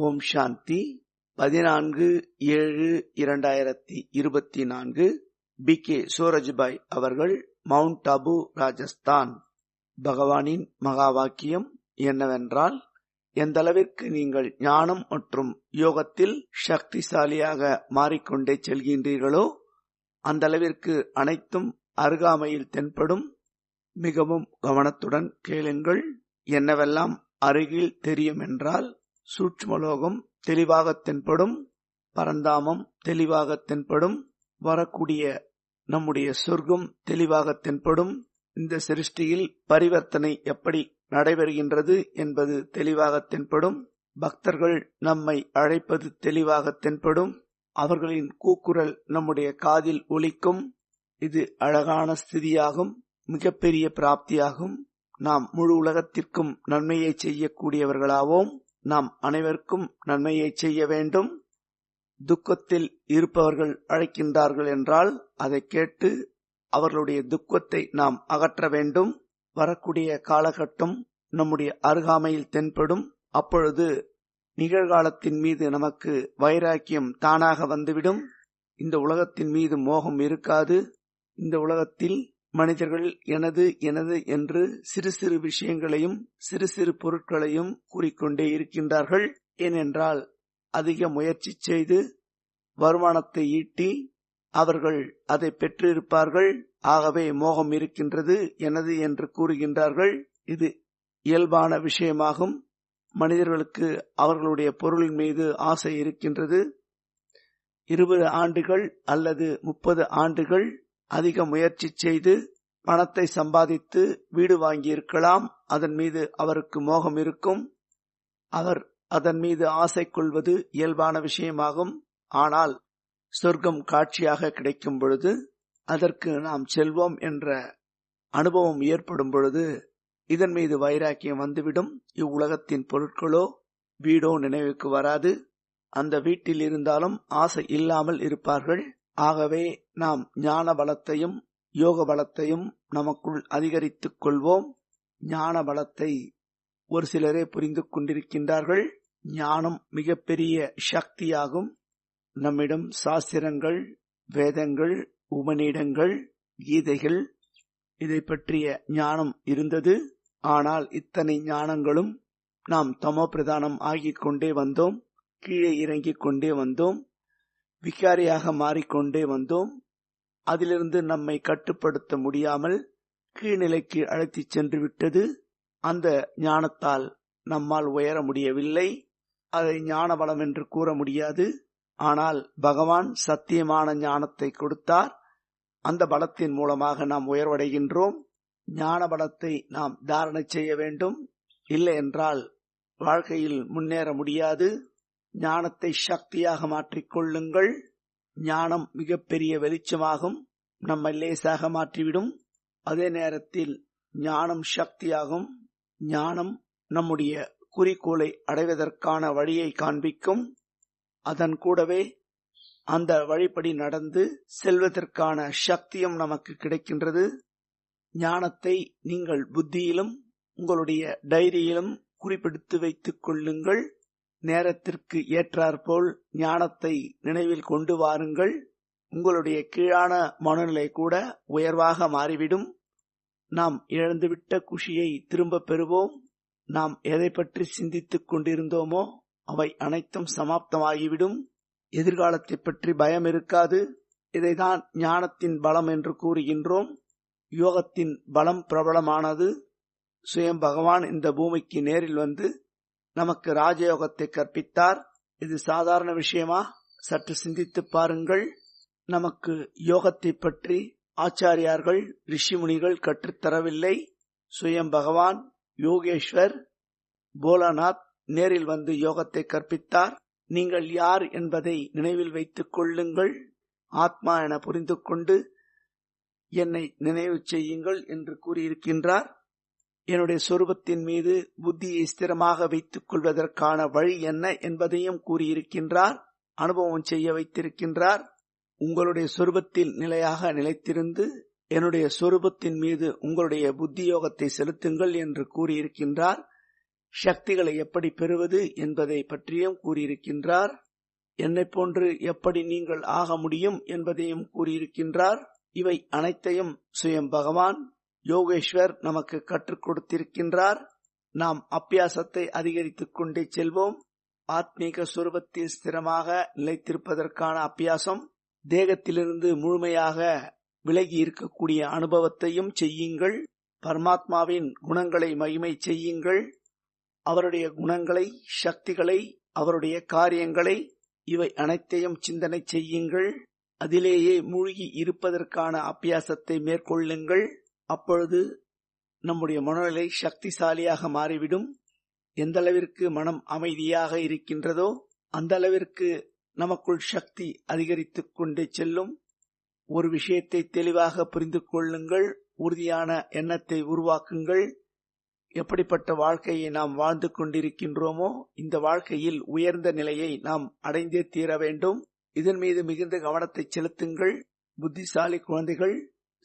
ஓம் சாந்தி. பதினான்கு ஏழு இரண்டாயிரத்தி இருபத்தி நான்கு. பி. கே. சூரஜ்பாய் அவர்கள் மவுண்ட் அபு ராஜஸ்தான். பகவானின் மகா வாக்கியம் என்னவென்றால் எந்தளவிற்கு நீங்கள் ஞானம் மற்றும் யோகத்தில் சக்திசாலியாக மாறிக்கொண்டே செல்கின்றீர்களோ அந்த அளவிற்கு அனைத்தும் அருகாமையில் தென்படும். மிகவும் கவனத்துடன் கேளுங்கள். என்னவெல்லாம் அருகில் தெரியும் என்றால் சூட்சுமலோகம் தெளிவாக தென்படும் பரந்தாமம் தெளிவாக தென்படும் வரக்கூடிய நம்முடைய சொர்க்கம் தெளிவாக தென்படும் இந்த சிருஷ்டியில் பரிவர்த்தனை எப்படி நடைபெறுகின்றது என்பது தெளிவாக தென்படும் பக்தர்கள் நம்மை அழைப்பது தெளிவாக தென்படும் அவர்களின் கூக்குரல் நம்முடைய காதில் ஒலிக்கும் இது அழகான ஸ்திதியாகும் மிகப்பெரிய பிராப்தியாகும் நாம் முழு உலகத்திற்கும் நன்மையை செய்யக்கூடியவர்களாவோம். நாம் அனைவருக்கும் நன்மையை செய்ய வேண்டும். துக்கத்தில் இருப்பவர்கள் அழைக்கின்றார்கள் என்றால் அதை கேட்டு அவர்களுடைய துக்கத்தை நாம் அகற்ற வேண்டும். வரக்கூடிய காலகட்டம் நம்முடைய அருகாமையில் தென்படும். அப்பொழுது நிகழ்காலத்தின் மீது நமக்கு வைராக்கியம் தானாக வந்துவிடும். இந்த உலகத்தின் மீது மோகம் இருக்காது. இந்த உலகத்தில் மனிதர்கள் எனது எனது என்று சிறு சிறு விஷயங்களையும் சிறு சிறு பொருட்களையும் கூறிக்கொண்டே இருக்கின்றார்கள். ஏனென்றால் அதிக முயற்சி செய்து வருமானத்தை ஈட்டி அவர்கள் அதை பெற்றிருப்பார்கள். ஆகவே மோகம் இருக்கின்றது எனது என்று கூறுகின்றார்கள். இது இயல்பான விஷயமாகும். மனிதர்களுக்கு அவர்களுடைய பொருளின் மீது ஆசை இருக்கின்றது. இருபது ஆண்டுகள் அல்லது முப்பது ஆண்டுகள் அதிக முயற்சி செய்து பணத்தை சம்பாதித்து வீடு வாங்கியிருக்கலாம். அதன் மீது அவருக்கு மோகம் இருக்கும். அவர் அதன் மீது ஆசை கொள்வது இயல்பான விஷயமாகும். ஆனால் சொர்க்கம் காட்சியாக கிடைக்கும் பொழுது அதற்கு நாம் செல்வோம் என்ற அனுபவம் ஏற்படும் பொழுது இதன் மீது வைராக்கியம் வந்துவிடும். இவ்வுலகத்தின் பொருட்களோ வீடோ நினைவுக்கு வராது. அந்த வீட்டில் இருந்தாலும் ஆசை இல்லாமல் இருப்பார்கள். ஆகவே நாம் ஞான பலத்தையும் யோக பலத்தையும் நமக்குள் அதிகரித்துக் கொள்வோம். ஞான பலத்தை ஒரு சிலரே புரிந்து கொண்டிருக்கின்றார்கள். ஞானம் மிகப்பெரிய சக்தியாகும். நம்மிடம் சாஸ்திரங்கள் வேதங்கள் உபநீடங்கள் கீதைகள் இதை பற்றிய ஞானம் இருந்தது. ஆனால் இத்தனை ஞானங்களும் நாம் தமோ பிரதானம் ஆகிக் கொண்டே வந்தோம். கீழே இறங்கிக் கொண்டே வந்தோம். விகாரியாக மாறிக்கொண்டே வந்தோம். அதிலிருந்து நம்மை கட்டுப்படுத்த முடியாமல் கீழ்நிலைக்கு அழைத்துச் சென்று விட்டது அந்த ஞானத்தால் நம்மால் உயர முடியவில்லை. அதை ஞான பலம் என்று கூற முடியாது. ஆனால் பகவான் சத்தியமான ஞானத்தை கொடுத்தார். அந்த பலத்தின் மூலமாக நாம் உயர்வடைகின்றோம். ஞான பலத்தை நாம் தாரணை செய்ய வேண்டும். இல்லை என்றால் வாழ்க்கையில் முன்னேற முடியாது. ஞானத்தை சக்தியாக மாற்றிக்கொள்ளுங்கள். ஞானம் மிகப்பெரிய வெளிச்சமாகும். நம்மை லேசாக மாற்றிவிடும். அதே நேரத்தில் ஞானம் சக்தியாகும். ஞானம் நம்முடைய குறிக்கோளை அடைவதற்கான வழியை காண்பிக்கும். அதன் கூடவே அந்த வழிப்படி நடந்து செல்வதற்கான சக்தியும் நமக்கு கிடைக்கின்றது. ஞானத்தை நீங்கள் புத்தியிலும் உங்களுடைய டைரியிலும் குறிப்பிடுத்து வைத்துக் கொள்ளுங்கள். நேரத்திற்கு ஏற்றாற்போல் ஞானத்தை நினைவில் கொண்டு வாருங்கள். உங்களுடைய கீழான மனநிலை கூட உயர்வாக மாறிவிடும். நாம் இழந்துவிட்ட குஷியை திரும்ப பெறுவோம். நாம் எதை பற்றி சிந்தித்துக் கொண்டிருந்தோமோ அவை அனைத்தும் சமாப்தமாகிவிடும். எதிர்காலத்தை பற்றி பயம் இருக்காது. இதைதான் ஞானத்தின் பலம் என்று கூறுகின்றோம். யோகத்தின் பலம் பிரபலமானது. சுயம் பகவான் இந்த பூமிக்கு நேரில் வந்து நமக்கு ராஜயோகத்தை கற்பித்தார். இது சாதாரண விஷயமா? சற்று சிந்தித்து பாருங்கள். நமக்கு யோகத்தை பற்றி ஆச்சாரியார்கள் ரிஷிமுனிகள் கற்றுத்தரவில்லை சுயம் பகவான் யோகேஸ்வர் போலாநாத் நேரில் வந்து யோகத்தை கற்பித்தார். நீங்கள் யார் என்பதை நினைவில் வைத்துக் கொள்ளுங்கள். ஆத்மா என புரிந்து கொண்டு என்னை நினைவு செய்யுங்கள் என்று கூறியிருக்கின்றார். என்னுடைய சொரூபத்தின் மீது புத்தியை ஸ்திரமாக வைத்துக் கொள்வதற்கான வழி என்ன என்பதையும் கூறியிருக்கின்றார் அனுபவம் செய்ய வைத்திருக்கின்றார். உங்களுடைய சொரூபத்தில் நிலையாக நிலைத்திருந்து என்னுடைய சொரூபத்தின் மீது உங்களுடைய புத்தியோகத்தை செலுத்துங்கள் என்று கூறியிருக்கின்றார். சக்திகளை எப்படி பெறுவது என்பதை பற்றியும் கூறியிருக்கின்றார். என்னை போன்று எப்படி நீங்கள் ஆக முடியும் என்பதையும் கூறியிருக்கின்றார். இவை அனைத்தையும் சுயம் பகவான் யோகேஸ்வர் நமக்கு கற்றுக் கொடுத்திருக்கின்றார். நாம் அப்பியாசத்தை அதிகரித்துக் கொண்டே செல்வோம். ஆத்மீக சுரூபத்தில் ஸ்திரமாக நிலைத்திருப்பதற்கான அபியாசம் தேகத்திலிருந்து முழுமையாக விலகி இருக்கக்கூடிய அனுபவத்தையும் செய்யுங்கள். பரமாத்மாவின் குணங்களை மகிமை செய்யுங்கள். அவருடைய குணங்களை சக்திகளை அவருடைய காரியங்களை இவை அனைத்தையும் சிந்தனை செய்யுங்கள். அதிலேயே மூழ்கி இருப்பதற்கான அப்பியாசத்தை மேற்கொள்ளுங்கள். அப்பொழுது நம்முடைய மனநிலை சக்திசாலியாக மாறிவிடும். எந்த அளவிற்கு மனம் அமைதியாக இருக்கின்றதோ அந்த அளவிற்கு நமக்குள் சக்தி அதிகரித்துக் கொண்டே செல்லும். ஒரு விஷயத்தை தெளிவாக புரிந்து கொள்ளுங்கள் உறுதியான எண்ணத்தை உருவாக்குங்கள். எப்படிப்பட்ட வாழ்க்கையை நாம் வாழ்ந்து கொண்டிருக்கின்றோமோ இந்த வாழ்க்கையில் உயர்ந்த நிலையை நாம் அடைந்தே தீர வேண்டும். இதன் மீது மிகுந்த கவனத்தை செலுத்துங்கள். புத்திசாலி குழந்தைகள்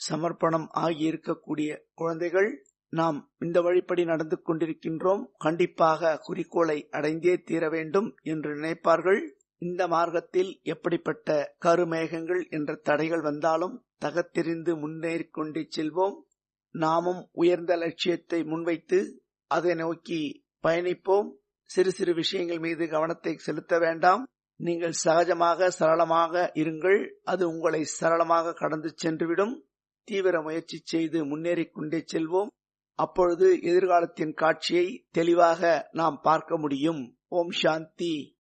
சமர்ப்பணம் ஆகியிருக்கக்கூடிய குழந்தைகள் நாம் இந்த வழிப்படி நடந்து கொண்டிருக்கின்றோம். கண்டிப்பாக குறிக்கோளை அடைந்தே தீர வேண்டும் என்று நினைப்பார்கள். இந்த மார்க்கத்தில் எப்படிப்பட்ட கருமேகங்கள் என்ற தடைகள் வந்தாலும் தகத்தெறிந்து முன்னேறிக் கொண்டே செல்வோம். நாமும் உயர்ந்த லட்சியத்தை முன்வைத்து அதை நோக்கி பயணிப்போம். சிறு சிறு விஷயங்கள் மீது கவனத்தை செலுத்த வேண்டாம். நீங்கள் சகஜமாக சரளமாக இருங்கள். அது உங்களை சரளமாக கடந்து சென்றுவிடும். தீவிர முயற்சி செய்து முன்னேறிக் கொண்டே செல்வோம். அப்பொழுது எதிர்காலத்தின் காட்சியை தெளிவாக நாம் பார்க்க முடியும். ஓம் சாந்தி.